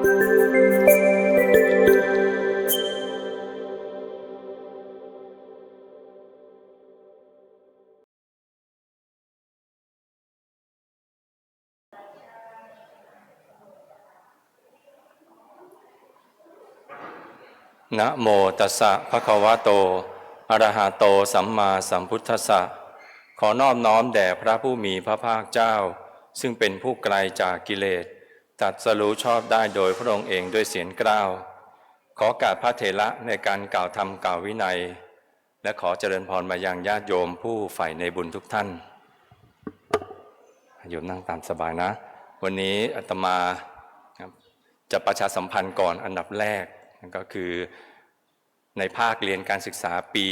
นะโมตัสสะภะคะวะโต อะระหะโต สัมมาสัมพุทธัสสะ ขอนอบน้อมแด่พระผู้มีพระภาคเจ้า ซึ่งเป็นผู้ไกลจากกิเลส ตัดสรู้ชอบได้โดยพระองค์เองด้วยเสียงกล้าว ขอกาบพระเถระในการกล่าวธรรมกล่าววินัย และขอเจริญพรมายังญาติโยมผู้ใฝ่ในบุญทุกท่านโยมนั่งตามสบายนะ วันนี้อาตมาครับจะประชาสัมพันธ์ก่อนอันดับแรกก็คือในภาคเรียนการศึกษาปี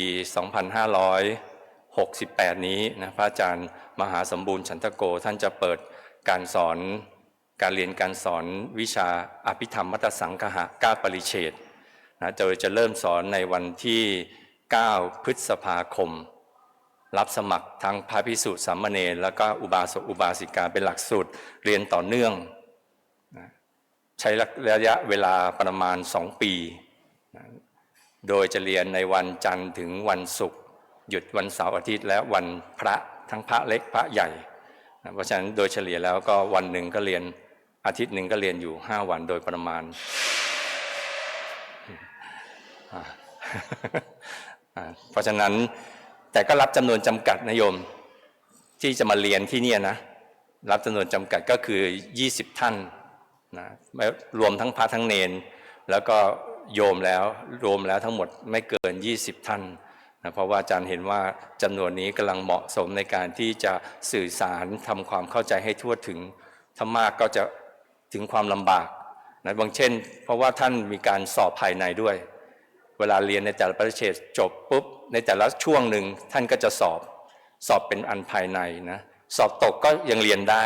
2568 นี้นะพระอาจารย์มหาสมบูรณ์ฉันทโกท่านจะเปิดการสอน การเรียนการสอนวิชาอภิธรรมมัตสังคหะก้าปริเฉดนะโดยจะเริ่มสอนในวันที่ 9 พฤษภาคม รับสมัครทั้งพระพิสุสามเณรแล้วก็อุบาสกอุบาสิกาเป็นหลักสูตรเรียนต่อเนื่องนะใช้ระยะเวลาประมาณ 2 ปีนะโดยจะเรียนในวันจันทร์ถึงวันศุกร์หยุดวันเสาร์อาทิตย์และวันพระทั้งพระเล็กพระใหญ่ เพราะฉะนั้นโดยเฉลี่ยแล้วก็วันหนึ่งก็เรียน อาทิตย์หนึ่งก็เรียนอยู่5วันโดยประมาณเพราะฉะนั้นแต่ก็รับจำนวนจำกัดนะโยม ที่จะมาเรียนที่นี่นะ รับจำนวนจำกัดก็คือ 20 ท่านนะรวมทั้งพระทั้งเนน แล้วก็โยมแล้วรวมแล้วทั้งหมดไม่เกิน 20 ท่านนะเพราะว่าอาจารย์เห็นว่าจำนวนนี้กำลังเหมาะสมในการที่จะสื่อสารทำความเข้าใจให้ทั่วถึงถ้ามากก็จะ ถึงความลำบากนะบางเช่น เพราะว่าท่านมีการสอบภายในด้วย เวลาเรียนในแต่ละประเทศจบปุ๊บในแต่ละช่วงหนึ่งท่านก็จะสอบสอบเป็นอันภายในนะสอบตกก็ยังเรียนได้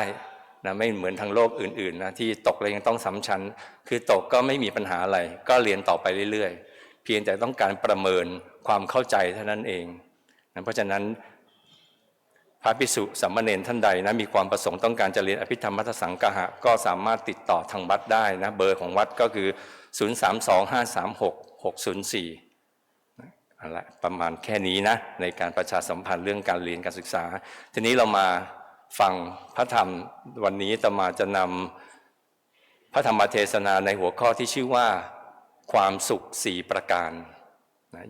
นะไม่เหมือนทางโลกอื่นๆนะที่ตกแล้วยังต้องซ้ำชั้น คือตกก็ไม่มีปัญหาอะไร ก็เรียนต่อไปเรื่อยๆ เพียงแต่ต้องการประเมินความเข้าใจเท่านั้นเองนะเพราะฉะนั้น พระภิกษุสามเณรท่านใดนะมีความประสงค์ต้องการจะเรียนอภิธรรมมัทสังกหะก็สามารถติดต่อทางวัดได้นะเบอร์ของวัดก็คือ 032536 604ละประมาณแค่นี้นะในการประชาสัมพันธ์เรื่องการเรียนการศึกษา ทีนี้เรามาฟังพระธรรมวันนี้ตมาจะนำพระธรรมเทศนาในหัวข้อที่ชื่อว่าความสุขสี่ประการ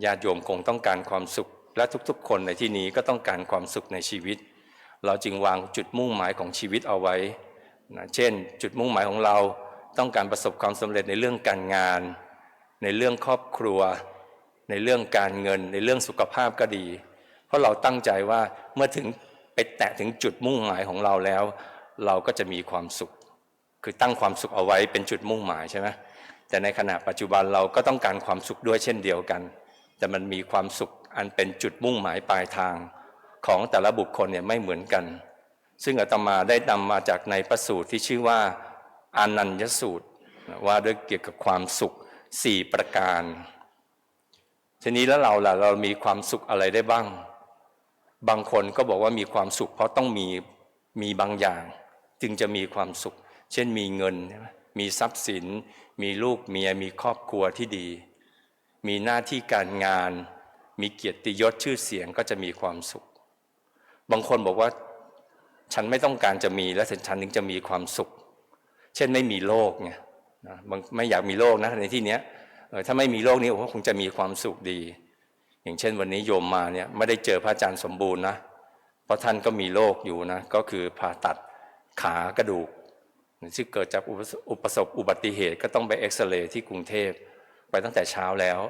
ญาติโยมคงต้องการความสุข และทุกๆ คนในที่นี้ก็ต้องการความสุขในชีวิต เราจึงวางจุดมุ่งหมายของชีวิตเอาไว้นะเช่น จุดมุ่งหมายของเราต้องการประสบความสำเร็จในเรื่องการงาน ในเรื่องครอบครัว ในเรื่องการเงิน ในเรื่องสุขภาพก็ดี เพราะเราตั้งใจว่าเมื่อถึงไปแตะถึงจุดมุ่งหมายของเราแล้ว เราก็จะมีความสุข คือตั้งความสุขเอาไว้เป็นจุดมุ่งหมายใช่ไหมแต่ในขณะปัจจุบันเราก็ต้องการความสุขด้วยเช่นเดียวกัน แต่มันมีความสุขอันเป็นจุดมุ่งหมายปลายทางของแต่ละบุคคลเนี่ยไม่เหมือนกัน ซึ่งอาตมาได้นำมาจากในประสูตรที่ชื่อว่าอานัญญสูตรว่าด้วยเกี่ยวกับความสุขสี่ประการ ทีนี้แล้วเราล่ะเรามีความสุขอะไรได้บ้าง บางคนก็บอกว่ามีความสุข เพราะต้องมีมีบางอย่าง จึงจะมีความสุข เช่นมีเงิน มีทรัพย์สิน มีลูกเมียมีครอบครัวที่ดี มีหน้าที่การงาน มีเกียรติยศชื่อเสียงก็จะมีความสุข บางคนบอกว่า ฉันไม่ต้องการจะมีและฉันถึงจะมีความสุข เช่นไม่มีโรคไงไม่อยากมีโรคนะในที่เนี้ยถ้าไม่มีโรคนี้โอ้คงจะมีความสุขดี อย่างเช่น วันนี้โยมมาเนี่ยไม่ได้เจอพระอาจารย์สมบูรณ์นะเพราะท่านก็มีโรคอยู่นะก็คือผ่าตัดขากระดูกที่เกิดจากอุปสบอุบัติเหตุก็ต้องไปเอ็กซเรย์ที่กรุงเทพ ไปตั้งแต่เช้าแล้ว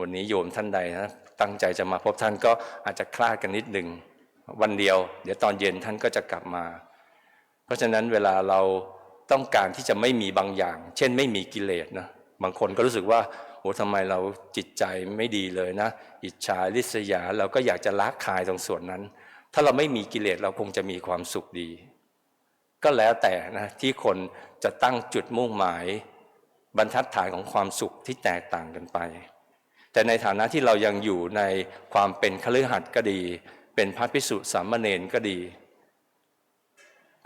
วันนี้โยมท่านใดนะตั้งใจจะมาพบท่านก็อาจจะคลาดกันนิดหนึ่งวันเดียว เดี๋ยวตอนเย็นท่านก็จะกลับมา เพราะฉะนั้นเวลาเราต้องการที่จะไม่มีบางอย่าง เช่นไม่มีกิเลสนะบางคนก็รู้สึกว่าโอ้ทำไมเราจิตใจไม่ดีเลยนะ อิจฉาริษยาเราก็อยากจะละคายตรงส่วนนั้น ถ้าเราไม่มีกิเลสเราคงจะมีความสุขดี ก็แล้วแต่นะที่คนจะตั้งจุดมุ่งหมาย บรรทัดฐานของความสุขที่แตกต่างกันไป แต่ในฐานะที่เรายังอยู่ในความเป็นคฤหัสถ์ก็ดี เป็นพระพิสุสามเณรก็ดี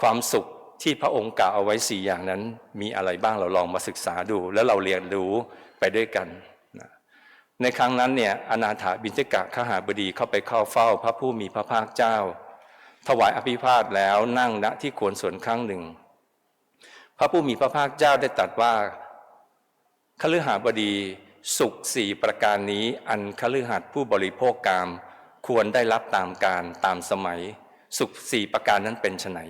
ความสุขที่พระองค์กล่าวเอาไว้สี่อย่างนั้น มีอะไรบ้างเราลองมาศึกษาดู แล้วเราเรียนรู้ไปด้วยกันในครั้งนั้นเนี่ยอนาถาบิณฑกะขหาบดีเข้าไปเข้าเฝ้าพระผู้มีพระภาคเจ้า ถวายอภิพาทแล้วนั่งณที่ควรส่วนครั้งหนึ่ง พระผู้มีพระภาคเจ้าได้ตรัสว่า คฤหาบดีสุขสี่ประการนี้อันคฤหัสถ์ผู้บริโภคกาม ควรได้รับตามการตามสมัย สุขสี่ประการนั้นเป็นไน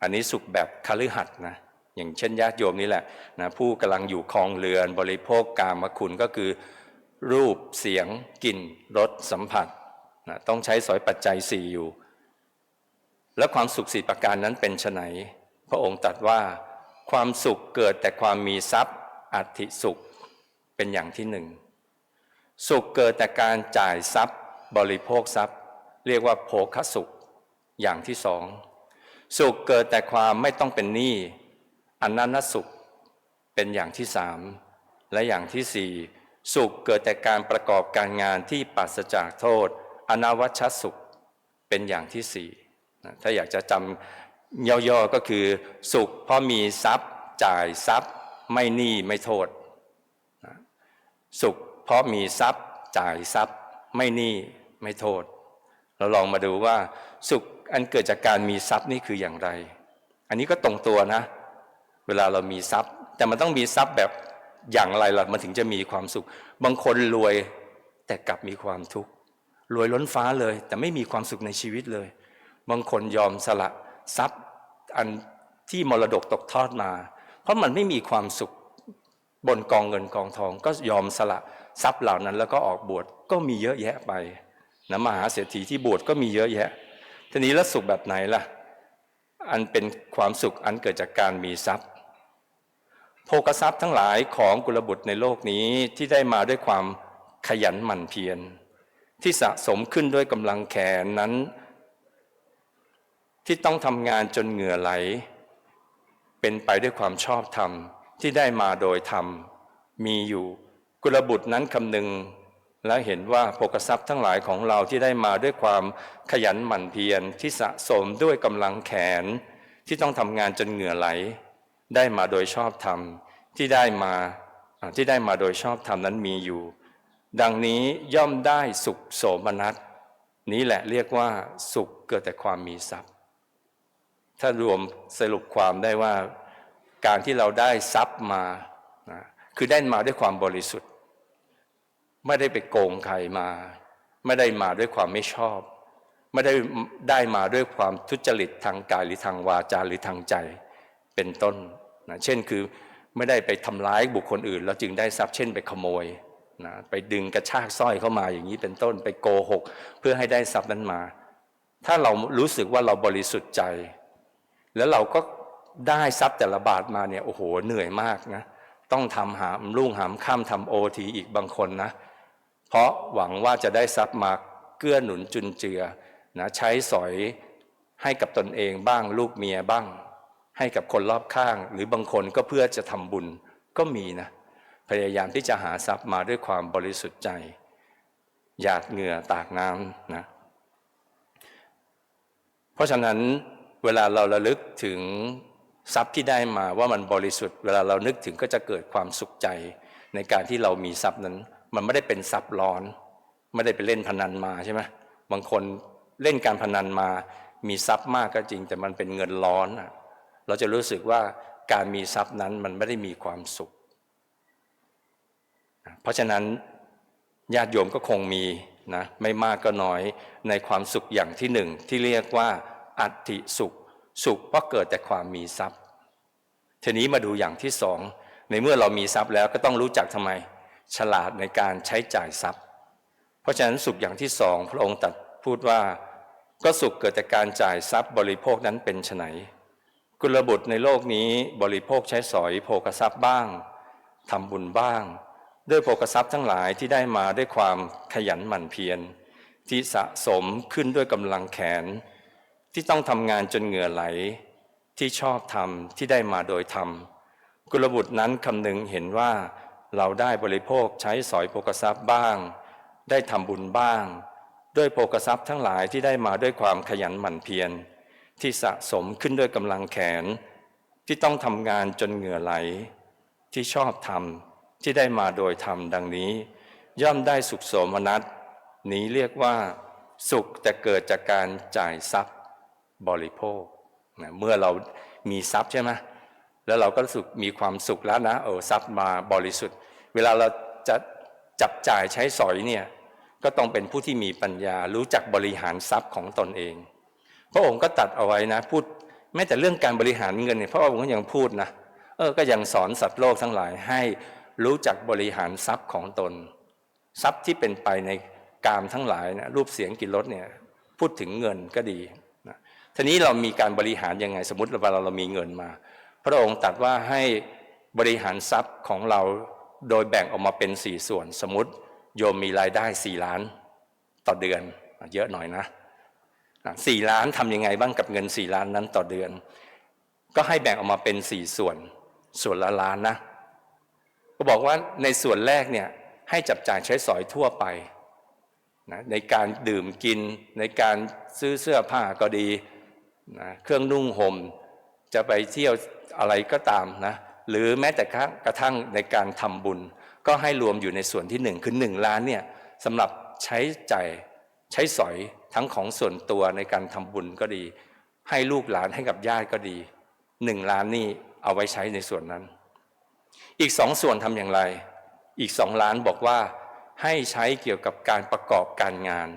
อันนี้สุขแบบคฤหัสถ์นะอย่างเช่นญาติโยมนี่แหละนะผู้กำลังอยู่คลองเรือนบริโภคกามคุณก็คือ รูปเสียงกลิ่นรสสัมผัสนะต้องใช้สอยปัจจัยสี่อยู่ และความสุขสี่ประการนั้นเป็นไนพระองค์ตรัสว่าความสุขเกิดแต่ความมีทรัพย์ อัติสุขเป็นอย่างที่หนึ่ง สุขเกิดแต่การจ่ายทรัพย์ บริโภคทรัพย์ เรียกว่าโภคสุขอย่างที่สอง สุขเกิดแต่ความไม่ต้องเป็นหนี้อันนั้นนสุขเป็นอย่างที่สามและอย่างที่สี่สุขเกิดแต่การประกอบการงานที่ปราศจากโทษ อนวัชสุขเป็นอย่างที่สี่ถ้าอยากจะจำย่อๆก็คือ สุขเพราะมีทรัพย์ จ่ายทรัพย์ ไม่หนี้ไม่โทษ สุขเพราะมีทรัพย์จ่ายทรัพย์ ไม่หนี้ไม่โทษ เราลองมาดูว่าสุขอันเกิดจากการมีทรัพย์นี่คืออย่างไร อันนี้ก็ตรงตัวนะ เวลาเรามีทรัพย์ แต่มันต้องมีทรัพย์แบบอย่างไรล่ะมันถึงจะมีความสุข บางคนรวยแต่กลับมีความทุกข์รวยล้นฟ้าเลย แต่ไม่มีความสุขในชีวิตเลย บางคนยอมสละทรัพย์อันที่มรดกตกทอดมา เพราะมันไม่มีความสุขบนกองเงินกองทอง ก็ยอมสละทรัพย์เหล่านั้น แล้วก็ออกบวชก็มีเยอะแยะไปนะมหาเศรษฐีที่บวชก็มีเยอะแยะ ทีนี้แล้วสุขแบบไหนล่ะ อันเป็นความสุขอันเกิดจากการมีทรัพย์ โภกทรัพย์ทั้งหลายของกุลบุตรในโลกนี้ที่ได้มาด้วยความขยันหมั่นเพียรที่สะสมขึ้นด้วยกำลังแขนนั้น ที่ต้องทำงานจนเหงื่อไหล เป็นไปด้วยความชอบธรรมที่ได้มาโดยธรรม มีอยู่กุลบุตรนั้นคำนึง และเห็นว่าโภกทรัพย์ทั้งหลายของเราที่ได้มาด้วยความขยันหมั่นเพียรที่สะสมด้วยกำลังแขน ที่ต้องทำงานจนเหงื่อไหล ได้มาโดยชอบธรรมที่ได้มาที่ได้มาโดยชอบธรรมนั้นมีอยู่ ดังนี้ย่อมได้สุขโสมนัสนี้แหละเรียกว่าสุขเกิดแต่ความมีทรัพย์ ถ้ารวมสรุปความได้ว่าการที่เราได้ทรัพย์มานะคือได้มาด้วยความบริสุทธิ์ ไม่ได้ไปโกงใครมา ไม่ได้มาด้วยความไม่ชอบ ไม่ได้ได้มาด้วยความทุจริตทางกายหรือทางวาจาหรือทางใจเป็นต้นนะเช่นคือไม่ได้ไปทำร้ายบุคคลอื่น แล้วจึงได้ทรัพย์เช่นไปขโมยนะไปดึงกระชากสร้อยเข้ามาอย่างนี้เป็นต้นไปโกหก เพื่อให้ได้ทรัพย์นั้นมา ถ้าเรารู้สึกว่าเราบริสุทธิ์ใจ แล้วเราก็ได้ทรัพย์แต่ละบาทมาเนี่ยโอ้โหเหนื่อยมากนะต้องทำหามรุ่งหามข้ามทำโอทีอีกบางคนนะ เพราะหวังว่าจะได้ทรัพย์มาเกื้อหนุนจุนเจือนะใช้สอยให้กับตนเองบ้างลูกเมียบ้าง ให้กับคนรอบข้าง หรือบางคนก็เพื่อจะทำบุญก็มีนะ พยายามที่จะหาทรัพย์มาด้วยความบริสุทธิ์ใจ หยาดเหงื่อตากน้ำนะ เพราะฉะนั้น เวลาเราระลึกถึงทรัพย์ที่ได้มาว่ามันบริสุทธิ์ เวลาเรานึกถึงก็จะเกิดความสุขใจ ในการที่เรามีทรัพย์นั้น มันไม่ได้เป็นทรัพย์ร้อน ไม่ได้ไปเล่นพนันมาใช่ไหมบางคนเล่นการพนันมา มีทรัพย์มากก็จริง แต่มันเป็นเงินร้อนเราจะรู้สึกว่าการมีทรัพย์นั้นมันไม่ได้มีความสุข เพราะฉะนั้นญาติโยมก็คงมีนะไม่มากก็น้อยในความสุขอย่างที่หนึ่งที่เรียกว่า อัติสุข สุขเพราะเกิดแต่ความมีทรัพย์ ทีนี้มาดูอย่างที่สองในเมื่อเรามีทรัพย์แล้วก็ต้องรู้จักทำไม ฉลาดในการใช้จ่ายทรัพย์ เพราะฉะนั้นสุขอย่างที่สองพระองค์ตรัสพูดว่าก็สุขเกิดจากการจ่ายทรัพย์บริโภคนั้นเป็นไนกุลบุตรในโลกนี้บริโภคใช้สอยโภกทรัพย์บ้างทำบุญบ้าง ด้วยโภกทรัพย์ทั้งหลายที่ได้มาด้วยความขยันหมั่นเพียรที่สะสมขึ้นด้วยกำลังแขน ที่ต้องทำงานจนเหงื่อไหล ที่ชอบทำที่ได้มาโดยธรรม กุลบุตรนั้นคำนึงเห็นว่าเราได้บริโภคใช้สอยโภกทรัพย์บ้าง ได้ทำบุญบ้าง ด้วยโภกทรัพย์ทั้งหลายที่ได้มาด้วยความขยันหมั่นเพียร ที่สะสมขึ้นด้วยกำลังแขน ที่ต้องทำงานจนเหงื่อไหล ที่ชอบทำที่ได้มาโดยธรรมดังนี้ ย่อมได้สุขโสมนัสนี้เรียกว่า สุขแต่เกิดจากการจ่ายทรัพย์ บริโภคนะเมื่อเรามีทรัพย์ใช่ไหมแล้วเราก็รู้สึกมีความสุขแล้วนะเออทรัพย์มาบริสุทธิ์ เวลาเราจะจับจ่ายใช้สอยเนี่ยก็ต้องเป็นผู้ที่มีปัญญารู้จักบริหารทรัพย์ของตนเอง พระองค์ก็ตัดเอาไว้นะพูดแม้แต่เรื่องการบริหารเงินเนี่ยพระองค์ก็ยังพูดนะเออก็ยังสอนสัตว์โลกทั้งหลายให้รู้จักบริหารทรัพย์ของตน ทรัพย์ที่เป็นไปในกามทั้งหลายนะรูปเสียงกลิ่นรสเนี่ยพูดถึงเงินก็ดี ทีนี้เรามีการบริหารยังไง สมมติเวลาเรามีเงินมา พระองค์ตัดว่าให้บริหารทรัพย์ของเราโดยแบ่งออกมาเป็นสี่ส่วน สมมติโยมมีรายได้สี่ล้านต่อเดือน เยอะหน่อยนะสี่ล้านทำยังไงบ้างกับเงินสี่ล้านนั้นต่อเดือน ก็ให้แบ่งออกมาเป็นสี่ส่วน ส่วนละล้านนะ ก็บอกว่าในส่วนแรกเนี่ยให้จับจ่ายใช้สอยทั่วไปนะในการดื่มกินในการซื้อเสื้อผ้าก็ดี นะเครื่องนุ่งห่มจะไปเที่ยวอะไรก็ตามนะหรือแม้แต่กระทั่งในการทำบุญ ก็ให้รวมอยู่ในส่วนที่หนึ่งคือหนึ่งล้านเนี่ยสำหรับใช้จ่ายใช้สอยทั้งของส่วนตัวในการทำบุญก็ดี ให้ลูกหลานให้กับญาติก็ดีหนึ่งล้านนี่เอาไว้ใช้ในส่วนนั้น อีกสองส่วนทำอย่างไร อีกสองล้านบอกว่าให้ใช้เกี่ยวกับการประกอบการงาน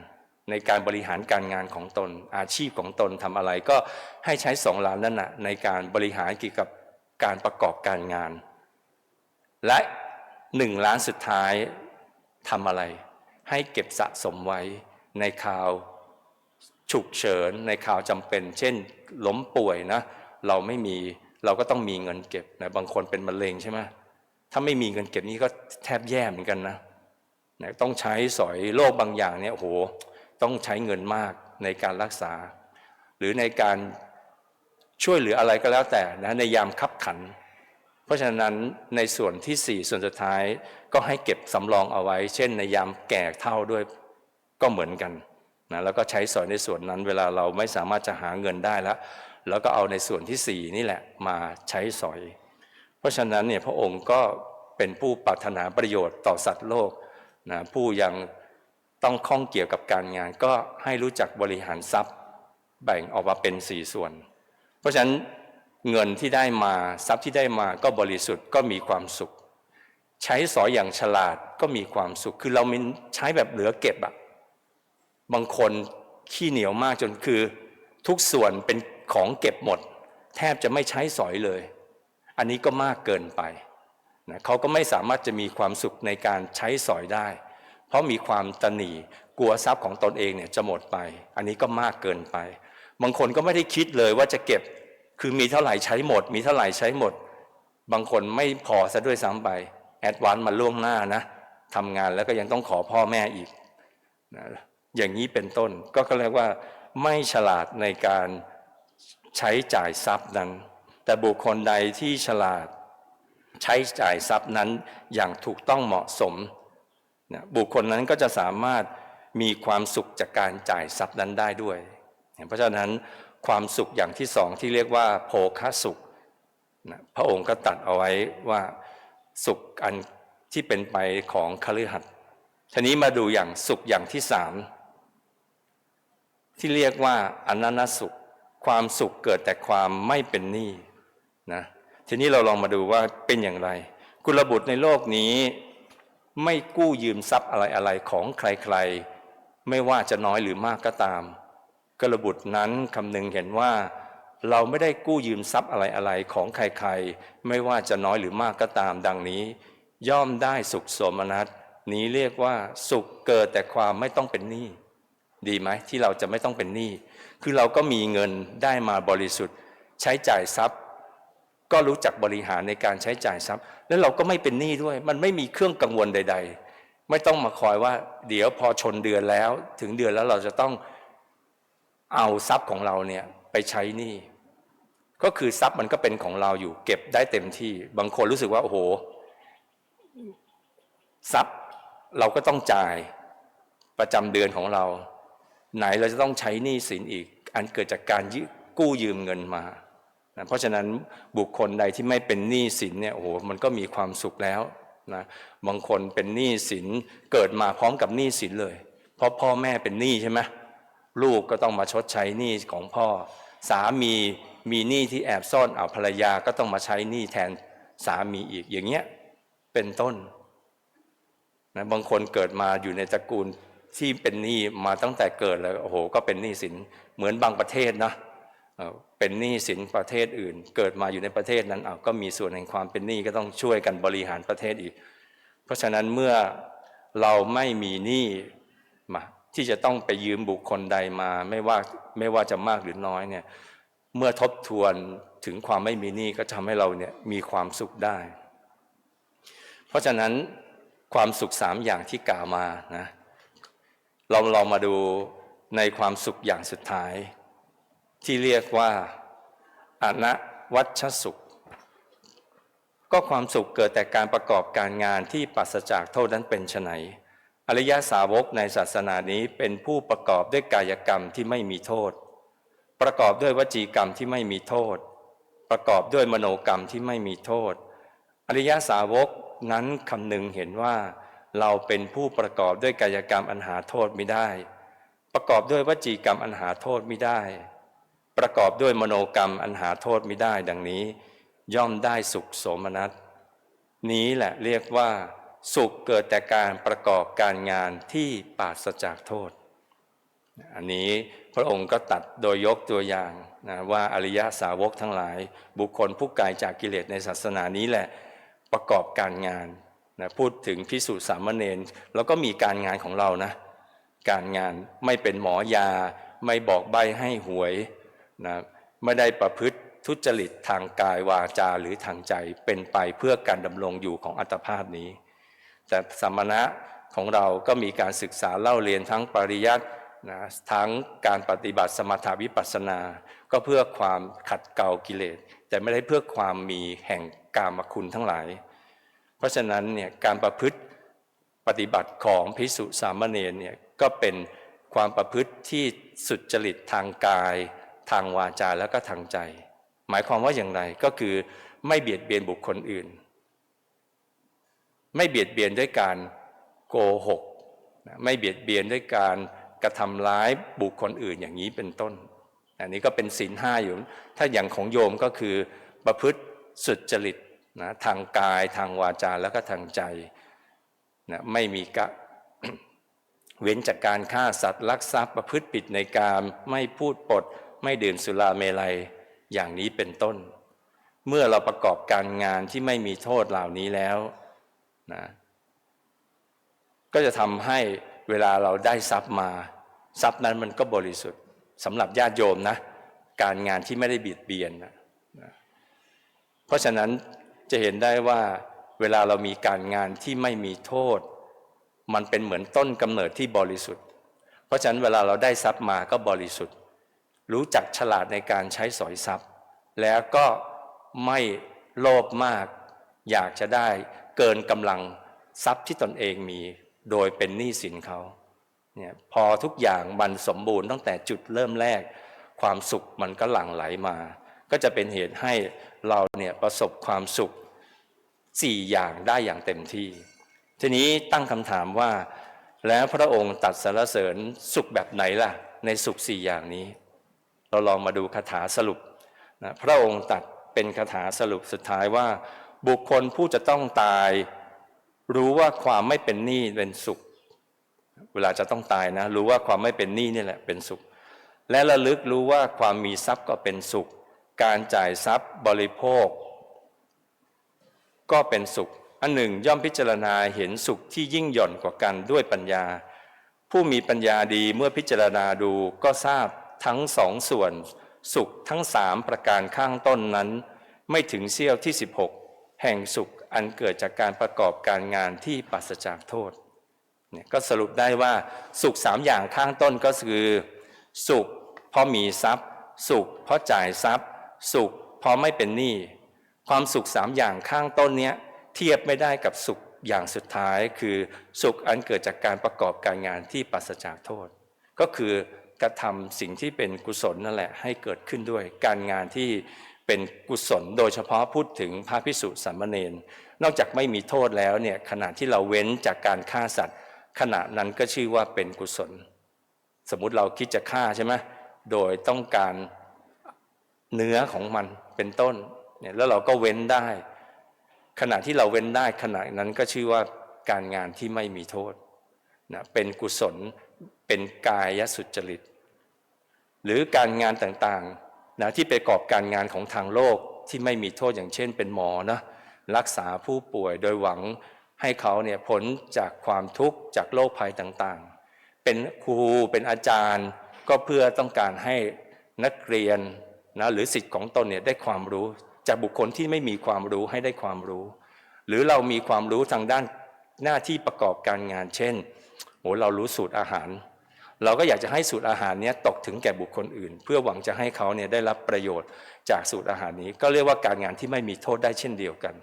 ในการบริหารการงานของตน อาชีพของตนทำอะไรก็ให้ใช้สองล้านนั่นนะในการบริหารเกี่ยวกับการประกอบการงาน และหนึ่งล้านสุดท้ายทำอะไร ให้เก็บสะสมไว้ในข่าวฉุกเฉินในข่าวจำเป็น เช่นล้มป่วยนะเราไม่มีเราก็ต้องมีเงินเก็บนะบางคนเป็นมะเร็งใช่ไหมถ้าไม่มีเงินเก็บนี้ก็แทบแย่เหมือนกันนะนะต้องใช้สอยโรคบางอย่างเนี่ยโห ต้องใช้เงินมากในการรักษา หรือในการช่วยเหลืออะไรก็แล้วแต่นะในยามคับขัน เพราะฉะนั้นในส่วนที่ 4 ส่วนสุดท้ายก็ให้เก็บสำรองเอาไว้ เช่นในยามแก่เท่าด้วยก็เหมือนกันนะแล้วก็ใช้สอยในส่วนนั้นเวลาเราไม่สามารถจะหาเงินได้แล้ว แล้วก็เอาในส่วนที่ 4 นี่แหละมาใช้สอย เพราะฉะนั้นเนี่ยพระองค์ก็เป็นผู้ปรารถนาประโยชน์ต่อสัตว์โลกนะผู้ยัง ต้องข้องเกี่ยวกับการงาน ก็ให้รู้จักบริหารทรัพย์ แบ่งออกมาเป็นสี่ส่วน เพราะฉะนั้นเงินที่ได้มาทรัพย์ที่ได้มาก็บริสุทธิ์ก็มีความสุข ใช้สอยอย่างฉลาดก็มีความสุข คือเรามใช้แบบเหลือเก็บอะบางคนขี้เหนียวมากจนคือทุกส่วนเป็นของเก็บหมด แทบจะไม่ใช้สอยเลย อันนี้ก็มากเกินไปนะเขาก็ไม่สามารถจะมีความสุขในการใช้สอยได้ เพราะมีความตนีกลัวทรัพย์ของตนเองเนี่ยจะหมดไป อันนี้ก็มากเกินไป บางคนก็ไม่ได้คิดเลยว่าจะเก็บคือมีเท่าไหร่ใช้หมด มีเท่าไหร่ใช้หมด บางคนไม่พอซะด้วยซ้ำไปแอดวานมาล่วงหน้านะทำงานแล้วก็ยังต้องขอพ่อแม่อีกนะอย่างนี้เป็นต้นก็เรียกว่าไม่ฉลาดในการใช้จ่ายทรัพย์นั้น แต่บุคคลใดที่ฉลาดใช้จ่ายทรัพย์นั้นอย่างถูกต้องเหมาะสม นะบุคคลนั้นก็จะสามารถมีความสุขจากการจ่ายทรัพย์นั้นได้ด้วย เพราะฉะนั้นความสุขอย่างที่สองที่เรียกว่าโภคสุขนะพระองค์ก็ตัดเอาไว้ว่าสุขอันที่เป็นไปของคฤหัสถ์ทีนี้มาดูอย่างสุขอย่างที่สามที่เรียกว่าอนันตสุข ความสุขเกิดแต่ความไม่เป็นหนี้นะทีนี้เราลองมาดูว่าเป็นอย่างไร กุลบุตรในโลกนี้ ไม่กู้ยืมทรัพย์อะไรอะไรของใครๆ ไม่ว่าจะน้อยหรือมากก็ตามกุลบุตรนั้นคำนึงเห็นว่า เราไม่ได้กู้ยืมทรัพย์อะไรอะไรของใครๆ ไม่ว่าจะน้อยหรือมากก็ตามดังนี้ ย่อมได้สุขสมนัตนี้เรียกว่าสุขเกิดแต่ความไม่ต้องเป็นหนี้ดีไหมที่เราจะไม่ต้องเป็นหนี้คือเราก็มีเงินได้มาบริสุทธิ์ ใช้จ่ายทรัพย์ ก็รู้จักบริหารในการใช้จ่ายทรัพย์ แล้วเราก็ไม่เป็นหนี้ด้วย มันไม่มีเครื่องกังวลใด ๆ ไม่ต้องมาคอยว่า เดี๋ยวพอชนเดือนแล้ว ถึงเดือนแล้วเราจะต้องเอาทรัพย์ของเราเนี่ยไปใช้หนี้ก็คือทรัพย์มันก็เป็นของเราอยู่ เก็บได้เต็มที่ บางคนรู้สึกว่าโอ้โหทรัพย์เราก็ต้องจ่ายประจำเดือนของเรา ไหนเราจะต้องใช้หนี้สินอีก อันเกิดจากการยืกู้ยืมเงินมา นะเพราะฉะนั้นบุคคลใดที่ไม่เป็นหนี้สินเนี่ยโอ้โหมันก็มีความสุขแล้วนะบางคนเป็นหนี้สินเกิดมาพร้อมกับหนี้สินเลย เพราะพ่อแม่เป็นหนี้ใช่ไหมลูกก็ต้องมาชดใช้หนี้ของพ่อ สามีมีหนี้ที่แอบซ่อนเอาภรรยาก็ต้องมาใช้หนี้แทนสามีอีกอย่างเงี้ยเป็นต้นนะบางคนเกิดมาอยู่ในตระกูลที่เป็นหนี้มาตั้งแต่เกิดแล้วโอ้โหก็เป็นหนี้สินเหมือนบางประเทศนะ เป็นหนี้สินประเทศอื่น เกิดมาอยู่ในประเทศนั้นอ้าก็มีส่วนแห่งความเป็นหนี้ก็ต้องช่วยกันบริหารประเทศอีก เพราะฉะนั้นเมื่อเราไม่มีหนี้มาที่จะต้องไปยืมบุคคลใดมาไม่ว่าไม่ว่าจะมากหรือน้อยเนี่ยเมื่อทบทวนถึงความไม่มีหนี้ก็ทำให้เราเนี่ยมีความสุขได้ เพราะฉะนั้นความสุขสามอย่างที่กล่าวมานะเราลองมาดูในความสุขอย่างสุดท้าย ที่เรียกว่าอนวัชสุข ก็ความสุขเกิดแต่การประกอบการงานที่ปราศจากโทษนั้นเป็นไฉนอริยสาวกในศาสนานี้เป็นผู้ประกอบด้วยกายกรรมที่ไม่มีโทษ ประกอบด้วยวจีกรรมที่ไม่มีโทษ ประกอบด้วยมโนกรรมที่ไม่มีโทษ อริยสาวกนั้นคำนึงเห็นว่า เราเป็นผู้ประกอบด้วยกายกรรมอันหาโทษไม่ได้ ประกอบด้วยวจีกรรมอันหาโทษไม่ได้ ประกอบด้วยมโนกรรมอันหาโทษไม่ได้ดังนี้ ย่อมได้สุขโสมนัส นี้แหละเรียกว่า สุขเกิดแต่การประกอบการงานที่ปราศจากโทษ อันนี้พระองค์ก็ตัดโดยยกตัวอย่างนะว่าอริยสาวกทั้งหลาย บุคคลผู้ไกลจากกิเลสในศาสนานี้แหละประกอบการงานนะพูดถึงพิสุสามเณรแล้วก็มีการงานของเรานะ การงานไม่เป็นหมอยา ไม่บอกใบให้หวย นะไม่ได้ประพฤติทุจริตทางกายวาจาหรือทางใจเป็นไปเพื่อการดำรงอยู่ของอัตภาพนี้ แต่สมณะของเราก็มีการศึกษาเล่าเรียนทั้งปริยัตินะทั้งการปฏิบัติสมถาวิปัสสนา ก็เพื่อความขัดเกลากิเลส แต่ไม่ได้เพื่อความมีแห่งกามคุณทั้งหลาย เพราะฉะนั้นเนี่ยการประพฤติปฏิบัติของพิสุสามเณรเนี่ยก็เป็นความประพฤติที่สุจริตทางกาย ทางวาจาแล้วก็ทางใจ หมายความว่าอย่างไรก็คือไม่เบียดเบียนบุคคลอื่น ไม่เบียดเบียนด้วยการโกหก ไม่เบียดเบียนด้วยการกระทำร้ายบุคคลอื่นอย่างนี้เป็นต้น อันนี้ก็เป็นศีลห้าอยู่ ถ้าอย่างของโยมก็คือประพฤติสุจริตนะทางกายทางวาจาแล้วก็ทางใจนะไม่มีกะเว้นจากการฆ่าสัตว์ลักทรัพย์ประพฤติผิดในกามไม่พูดปด ไม่ดื่มสุราเมลัยอย่างนี้เป็นต้น เมื่อเราประกอบการงานที่ไม่มีโทษเหล่านี้แล้วนะก็จะทำให้เวลาเราได้ทรัพย์มา ทรัพย์นั้นมันก็บริสุทธิ์สำหรับญาติโยมนะ การงานที่ไม่ได้บีดเบียนนะนะเพราะฉะนั้นจะเห็นได้ว่าเวลาเรามีการงานที่ไม่มีโทษ มันเป็นเหมือนต้นกำเนิดที่บริสุทธิ์ เพราะฉะนั้นเวลาเราได้ทรัพย์มาก็บริสุทธิ์ รู้จักฉลาดในการใช้สอยทรัพย์ แล้วก็ไม่โลภมาก อยากจะได้เกินกำลังทรัพย์ที่ตนเองมี โดยเป็นหนี้สินเขาเนี่ยพอทุกอย่างมันสมบูรณ์ตั้งแต่จุดเริ่มแรก ความสุขมันก็หลั่งไหลมา ก็จะเป็นเหตุให้เราเนี่ยประสบความสุขสี่อย่างได้อย่างเต็มที่ ทีนี้ตั้งคำถามว่า แล้วพระองค์ตัดสรรเสริญสุขแบบไหนล่ะ ในสุขสี่อย่างนี้ เราลองมาดูคาถาสรุปนะพระองค์ตัดเป็นคาถาสรุปสุดท้ายว่า บุคคลผู้จะต้องตาย รู้ว่าความไม่เป็นหนี้เป็นสุข เวลาจะต้องตายนะ รู้ว่าความไม่เป็นหนี้นี่แหละเป็นสุข และระลึกรู้ว่าความมีทรัพย์ก็เป็นสุข การจ่ายทรัพย์บริโภค ก็เป็นสุข อันหนึ่งย่อมพิจารณาเห็นสุขที่ยิ่งหย่อนกว่ากันด้วยปัญญา ผู้มีปัญญาดีเมื่อพิจารณาดูก็ทราบ ทั้งสองส่วนสุขทั้งสามประการข้างต้นนั้น ไม่ถึงเสี้ยวที่ 16 แห่งสุขอันเกิดจากการประกอบการงานที่ปราศจากโทษเนี่ยก็สรุปได้ว่าสุขสามอย่างข้างต้นก็คือ สุขเพราะมีทรัพย์ สุขเพราะจ่ายทรัพย์ สุขเพราะไม่เป็นหนี้ความสุขสามอย่างข้างต้นเนี้ยเทียบไม่ได้กับสุขอย่างสุดท้ายคือสุขอันเกิดจากการประกอบการงานที่ปราศจากโทษ ก็คือ กระทำสิ่งที่เป็นกุศลนั่นแหละให้เกิดขึ้นด้วย การงานที่เป็นกุศลโดยเฉพาะพูดถึงพระพิสุสามเณรนอกจากไม่มีโทษแล้วเนี่ยขณะที่เราเว้นจากการฆ่าสัตว์ ขณะนั้นก็ชื่อว่าเป็นกุศล สมมุติเราคิดจะฆ่าใช่ไหมโดยต้องการเนื้อของมันเป็นต้นเนี่ยแล้วเราก็เว้นได้ ขณะที่เราเว้นได้ขณะนั้นก็ชื่อว่าการงานที่ไม่มีโทษนะเป็นกุศล เป็นกายสุจริต หรือการงานต่างๆนะที่ประกอบการงานของทางโลกที่ไม่มีโทษอย่างเช่น เป็นหมอนะรักษาผู้ป่วยโดยหวังให้เขาเนี่ยพ้นจากความทุกข์จากโรคภัยต่างๆ เป็นครูเป็นอาจารย์ ก็เพื่อต้องการให้นักเรียนนะหรือสิทธิ์ของตนเนี่ยได้ความรู้จากบุคคลที่ไม่มีความรู้ให้ได้ความรู้ หรือเรามีความรู้ทางด้านหน้าที่ประกอบการงานเช่น หเรารู้สูตรอาหาร เราก็อยากจะให้สูตรอาหารนี้ตกถึงแก่บุคคลอื่น เพื่อหวังจะให้เขาเนี่ยได้รับประโยชน์จากสูตรอาหารนี้ ก็เรียกว่าการงานที่ไม่มีโทษได้เช่นเดียวกัน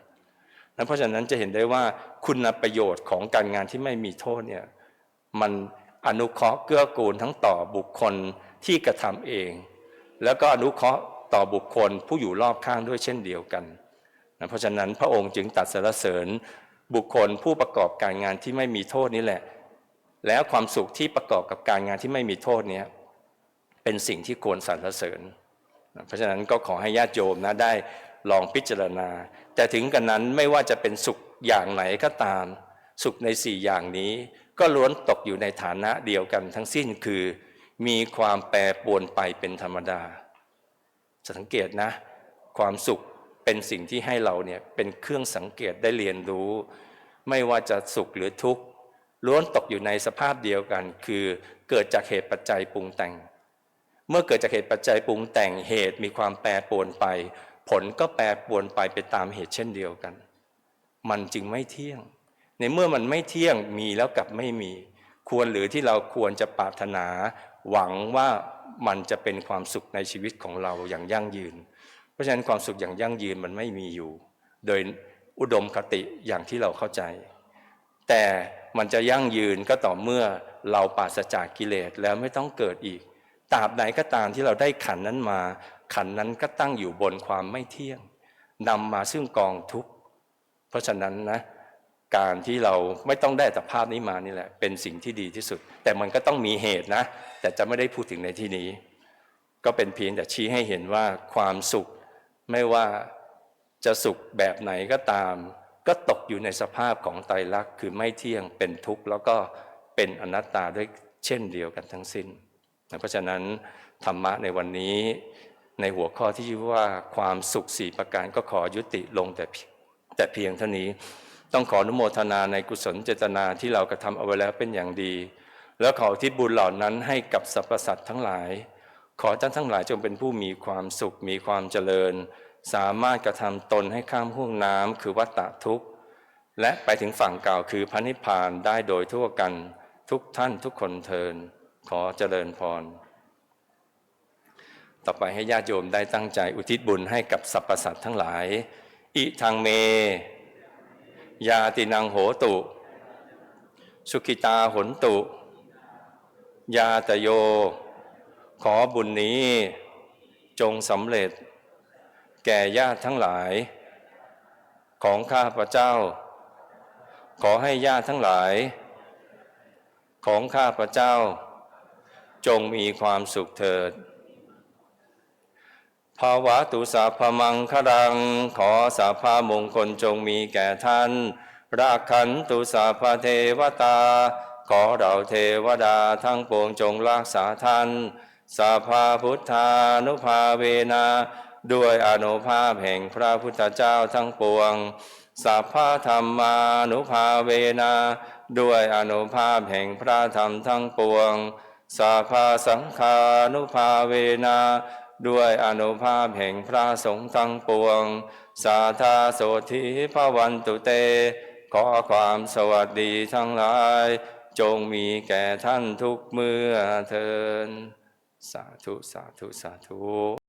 นั้นเพราะฉะนั้นจะเห็นได้ว่าคุณประโยชน์ของการงานที่ไม่มีโทษเนี่ยมันอนุเคราะห์เกื้อกูลทั้งต่อบุคคลที่กระทำเอง แล้วก็อนุเคราะห์ต่อบุคคลผู้อยู่รอบข้างด้วยเช่นเดียวกันนะเพราะฉะนั้นพระองค์จึงตัดสรรเสริญบุคคลผู้ประกอบการงานที่ไม่มีโทษนี่แหละ แล้วความสุขที่ประกอบกับการงานที่ไม่มีโทษเนี้ยเป็นสิ่งที่ควรสรรเสริญ เพราะฉะนั้นก็ขอให้ญาติโยมนะได้ลองพิจารณา แต่ถึงกันนั้นไม่ว่าจะเป็นสุขอย่างไหนก็ตาม สุขในสี่อย่างนี้ ก็ล้วนตกอยู่ในฐานะเดียวกันทั้งสิ้นคือ มีความแปรปรวนไปเป็นธรรมดาสังเกตนะ ความสุขเป็นสิ่งที่ให้เราเนี่ยเป็นเครื่องสังเกตได้เรียนรู้ ไม่ว่าจะสุขหรือทุกข์ ล้วนตกอยู่ในสภาพเดียวกัน คือเกิดจากเหตุปัจจัยปรุงแต่ง เมื่อเกิดจากเหตุปัจจัยปรุงแต่งเหตุมีความแปรปรวนไป ผลก็แปรปรวนไปไปตามเหตุเช่นเดียวกัน มันจึงไม่เที่ยง ในเมื่อมันไม่เที่ยงมีแล้วกับไม่มี ควรหรือที่เราควรจะปรารถนา หวังว่ามันจะเป็นความสุขในชีวิตของเราอย่างยั่งยืน เพราะฉะนั้นความสุขอย่างยั่งยืนมันไม่มีอยู่ โดยอุดมคติอย่างที่เราเข้าใจ แต่มันจะยั่งยืนก็ต่อเมื่อเราปราศจากกิเลสแล้วไม่ต้องเกิดอีกตราบใดก็ตามที่เราได้ขันนั้นมา ขันนั้นก็ตั้งอยู่บนความไม่เที่ยงนำมาซึ่งกองทุกข์เพราะฉะนั้นนะการที่เราไม่ต้องได้แต่ภาพนี้มานี่แหละ เป็นสิ่งที่ดีที่สุด แต่มันก็ต้องมีเหตุนะ แต่จะไม่ได้พูดถึงในที่นี้ ก็เป็นเพียงแต่ชี้ให้เห็นว่าความสุขไม่ว่าจะสุขแบบไหนก็ตาม ก็ตกอยู่ในสภาพของไตรลักษณ์คือไม่เที่ยงเป็นทุกข์แล้วก็เป็นอนัตตาด้วยเช่นเดียวกันทั้งสิ้น เพราะฉะนั้นธรรมะในวันนี้ในหัวข้อที่ชื่อว่าความสุขสี่ประการก็ขอยุติลงแต่แต่เพียงเท่านี้ ต้องขออนุโมทนาในกุศลเจตนาที่เรากระทำเอาไว้แล้วเป็นอย่างดี แล้วขอทิศบุญเหล่านั้นให้กับสรรพสัตว์ทั้งหลาย ขอท่านทั้งหลายจงเป็นผู้มีความสุขมีความเจริญ สามารถกระทำตนให้ข้ามห่วงน้ำคือวัฏฏะทุกข์ และไปถึงฝั่งเก่าคือพระนิพพานได้โดยทั่วกันทุกท่านทุกคนเทินขอเจริญพร ต่อไปให้ญาติโยมได้ตั้งใจอุทิศบุญให้กับสรรพสัตว์ทั้งหลาย อิทางเม ยาตินังโหตุ สุขิตาหนตุ ยาตโย ขอบุญนี้จงสำเร็จ แก่ญาติทั้งหลาย ของข้าพเจ้า ขอให้ญาติทั้งหลาย ของข้าพเจ้า จงมีความสุขเถิด ภาวะตุสัพมังคดัง ขอสาภามงคลจงมีแก่ท่านราคันตุสัพเทวตา ขอเราเทวดาทั้งปวงจงรักษาท่านสัพพาพุทธานุภาเวนา ด้วยอนุภาพแห่งพระพุทธเจ้าทั้งปวง สัพพะธรรมานุภาเวนา ด้วยอนุภาพแห่งพระธรรมทั้งปวง สัพพะสังฆานุภาเวนา ด้วยอนุภาพแห่งพระสงฆ์ทั้งปวง สาธาโสธิพระวันตุเต ขอความสวัสดีทั้งหลาย จงมีแก่ท่านทุกเมื่อเทินสาธุ สาธุ สาธุ